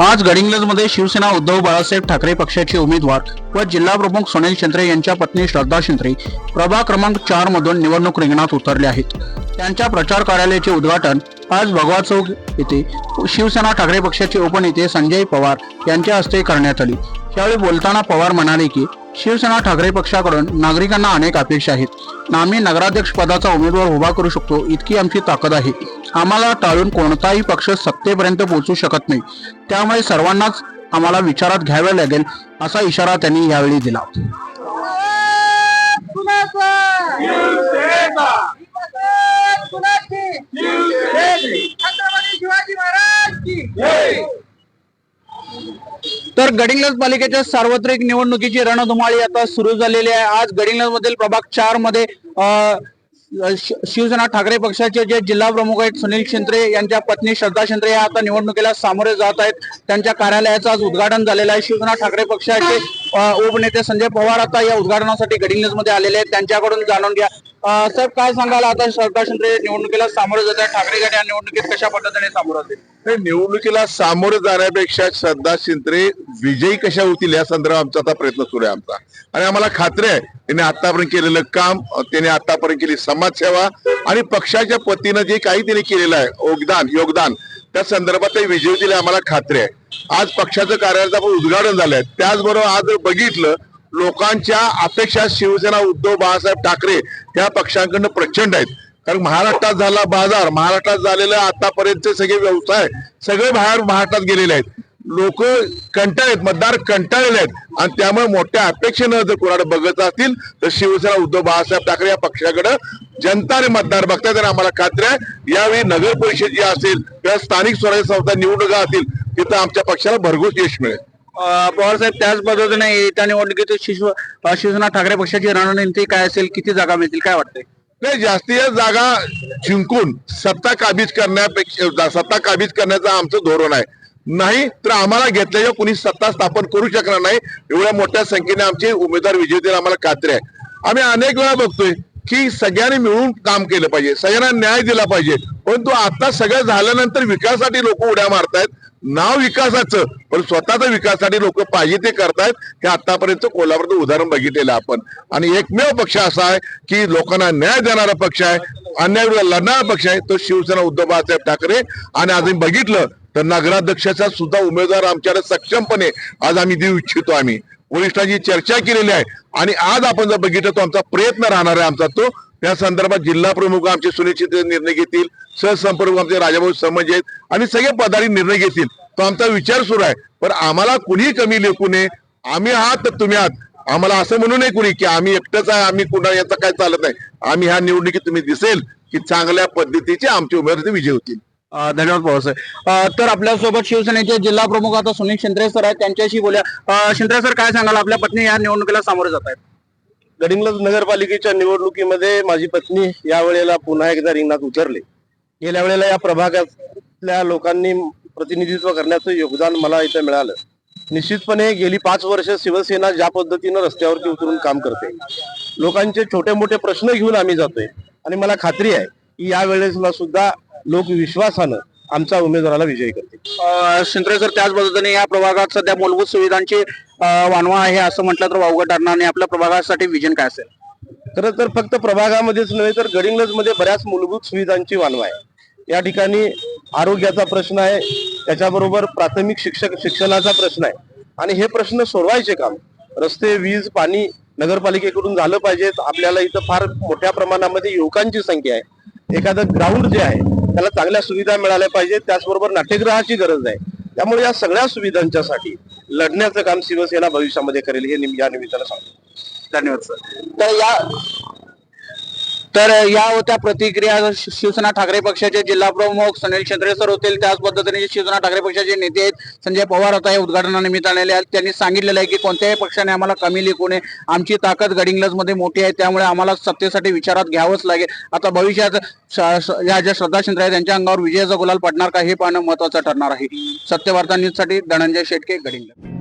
आज गडिंग्लजमध्ये शिवसेना उद्धव बाळासाहेब ठाकरे पक्षाचे उमेदवार व जिल्हा प्रमुख सुनील शिंत्रे यांच्या पत्नी श्रद्धा शिंत्रे प्रभाग क्रमांक चार मधून निवडणूक रिंगणात उतरले आहेत. त्यांच्या प्रचार कार्यालयाचे उद्घाटन आज भगवा चौक येथे शिवसेना ठाकरे पक्षाचे उपनेते संजय पवार यांच्या हस्ते करण्यात आली. त्यावेळी बोलताना पवार म्हणाले की शिवसेना ठाकरे पक्षाकडून नागरिकांना अनेक अपेक्षा आहेत. आम्ही नगराध्यक्ष पदाचा उमेदवार उभा करू शकतो इतकी आमची ताकद आहे. आम्हाला टाळून कोणताही पक्ष सत्तेपर्यंत पोहोचू शकत नाही. त्यामुळे सर्वांनाच आम्हाला विचारात घ्यावे लागेल असा इशारा त्यांनी यावेळी दिला. तर गडिंग्लज पालिकेच्या सार्वत्रिक निवडणुकीची रणधुमाळी आता सुरू झालेली आहे. आज गडिंग्लज मधील प्रभाग चारमध्ये शिवसेना ठाकरे पक्षाचे जे जिल्हा प्रमुख आहेत सुनील शिंत्रे यांच्या पत्नी श्रद्धा शिंत्रे या आता निवडणुकीला सामोरे जात आहेत. त्यांच्या कार्यालयाचं आज उद्घाटन झालेलं आहे. शिवसेना ठाकरे पक्षाचे उपनेते संजय पवार आता या उद्घाटनासाठी गडिंग्लजमध्ये आलेले आहेत. त्यांच्याकडून जाणून घ्या. साहेब काय सांगाल? आता श्रद्धा निवडणुकीला सामोरं जात आहेत. ठाकरे गट या निवडणुकीत कशा पद्धतीने सामोरं जातील? निवडणुकीला सामोरं जाण्यापेक्षा श्रद्धा शिंत्रे विजयी कशा होतील या संदर्भात आमचा आता प्रयत्न सुरू आहे आमचा. आणि आम्हाला खात्री आहे त्यांनी आतापर्यंत केलेलं काम त्याने आतापर्यंत केली समाजसेवा आणि पक्षाच्या पतीनं जे काही त्यांनी केलेलं आहे योगदान योगदान त्या संदर्भात ते विजय होतील आम्हाला खात्री आहे. आज पक्षाचं कार्यालयाचं आपण उद्घाटन झालंय. त्याचबरोबर आज बघितलं लोकांच्या अपेक्षा शिवसेना उद्धव बाळासाहेब ठाकरे या पक्षांकडनं प्रचंड आहेत. कारण महाराष्ट्रात झाला बाजार महाराष्ट्रात झालेलं आतापर्यंतचे सगळे व्यवसाय सगळे बाहेर महाराष्ट्रात गेलेले आहेत. लोक कंटाळलेत मतदार कंटाळलेले आहेत. आणि त्यामुळे मोठ्या अपेक्षेनं जर कोणाकडे बघत असतील तर शिवसेना उद्धव बाळासाहेब ठाकरे या पक्षाकडे जनता आणि मतदार बघतात आणि आम्हाला खात्री आहे यावेळी नगर परिषद जी असेल किंवा स्थानिक स्वराज्य संस्था निवडणुका असतील तिथं आमच्या पक्षाला भरघोस यश मिळेल. पवार साहेब त्याच पद्धतीने येत्या निवडणुकीत शिशु शिवसेना ठाकरे पक्षाची रणनीती काय असेल किती जागा मिळतील काय वाटतंय? नाही जास्तीत जास्त जागा जिंकून सत्ता काबीज करण्यापेक्षा सत्ता काबीज करण्याचं आमचं धोरण आहे. नाही तर आम्हाला घेतल्याशिवाय कुणी सत्ता स्थापन करू शकणार नाही एवढ्या मोठ्या संख्येने आमचे उमेदवार विजेतील आम्हाला खात्री आहे. आम्ही अनेक वेळा बघतोय की सगळ्यांनी मिळून काम केलं पाहिजे सगळ्यांना न्याय दिला पाहिजे. परंतु आता सगळं झाल्यानंतर विकासासाठी लोक उड्या मारतायत. नाव विकासाचं पण स्वतःचा विकासासाठी लोक पाहिजे ते करतायत. हे आतापर्यंत कोल्हापूरचं उदाहरण बघितलेलं आपण. आणि एकमेव पक्ष असा आहे की लोकांना न्याय देणारा पक्ष आहे. अन्यायविरुद्ध लढणारा पक्ष आहे. तो शिवसेना उद्धव बाळासाहेब ठाकरे. आणि आज आम्ही बघितलं तर नगराध्यक्षाचा सुद्धा उमेदवार आमच्याकडे सक्षमपणे आज आम्ही देऊ इच्छितो आम्ही. वरिष्ठांची चर्चा केलेली आहे. आणि आज आपण जर बघितलं तो आमचा प्रयत्न राहणार आहे आमचा तो. त्या संदर्भात जिल्हा प्रमुख आमचे सुनिश्चित निर्णय घेतील सहसंपर्क आमचे राजाभाऊ समज आहेत आणि सगळे पदारी निर्णय घेतील. तो आमचा विचार सुरू आहे. पण आम्हाला कुणी कमी लेखू नये. आम्ही आहात तर तुम्ही आहात. आम्हाला असं म्हणू नये कुणी की आम्ही एकटंच आहे आम्ही कुणा याचा काय चालत नाही. आम्ही ह्या निवडणुकीत तुम्ही दिसेल की चांगल्या पद्धतीचे आमचे उमेदवार विजय होतील. धन्यवाद पवार साहेब. अं, तर आपल्यासोबत शिवसेनेचे जिल्हा प्रमुख आता सुनील शिंद्रे सर आहेत त्यांच्याशी बोलूया. शिंद्रे सर काय सांगाल? आपल्या पत्नी या निवडणुकीला सामोरे जात आहेत. गडिंग्लज नगरपालिकेच्या निवडणुकीमध्ये माझी पत्नी यावेळेला पुन्हा एकदा रिंगणात उतरले. गेल्या वेळेला या प्रभागातल्या लोकांनी प्रतिनिधित्व करण्याचं योगदान मला इथं मिळालं. निश्चितपणे गेली पाच वर्ष शिवसेना ज्या पद्धतीनं रस्त्यावरती उतरून काम करते लोकांचे छोटे मोठे प्रश्न घेऊन आम्ही जातोय. आणि मला खात्री आहे की या वेळेसला सुद्धा लोक विश्वासानं आमचा उमेदवाराला विजयी करतील. अं, शिंत्रे सर त्याच पद्धतीने या प्रभागात सध्या मूलभूत सुविधांची वानवा आहे असं म्हटलं तर वावगं ठरणार नाही. आपल्या प्रभागासाठी विजन काय असेल? खरं तर फक्त प्रभागामध्येच नव्हे तर गडिंग्लजमध्ये बऱ्याच मूलभूत सुविधांची वानवा आहे. या ठिकाणी आरोग्याचा प्रश्न आहे त्याच्याबरोबर प्राथमिक शिक्षक शिक्षणाचा प्रश्न आहे. आणि हे प्रश्न सोडवायचे काम. रस्ते वीज पाणी नगरपालिकेकडून झालं पाहिजेत. आपल्याला इथं फार मोठ्या प्रमाणामध्ये युवकांची संख्या आहे. एखादं ग्राउंड जे आहे त्याला चांगल्या सुविधा मिळाल्या पाहिजेत त्याचबरोबर नाट्यगृहाची गरज आहे त्यामुळे या सगळ्या सुविधांच्यासाठी लढण्याचं काम शिवसेना भविष्यामध्ये करेल हे निम- या निमित्तानं सांगतो. धन्यवाद सर. तर या तर या होत्या प्रतिक्रिया शिवसेना ठाकरे पक्षाचे जिल्हा प्रमुख सुनील शिंत्रे सर होतील. त्याच पद्धतीने शिवसेना ठाकरे पक्षाचे नेते आहेत संजय पवार होता या उद्घाटनानिमित्त आलेले आहेत. त्यांनी सांगितलेलं आहे की कोणत्याही पक्षाने आम्हाला कमी लिखू नये. आमची ताकद गडिंग्लजमध्ये मोठी आहे त्यामुळे आम्हाला सत्तेसाठी विचारात घ्यावंच लागेल. आता भविष्यात श- या ज्या श्रद्धा शिंत्रे आहेत त्यांच्या अंगावर विजयाचा गुलाल पडणार का हे पाहणं महत्वाचं ठरणार आहे. सत्यवार्ता न्यूज धनंजय शेटके गडिंग्लज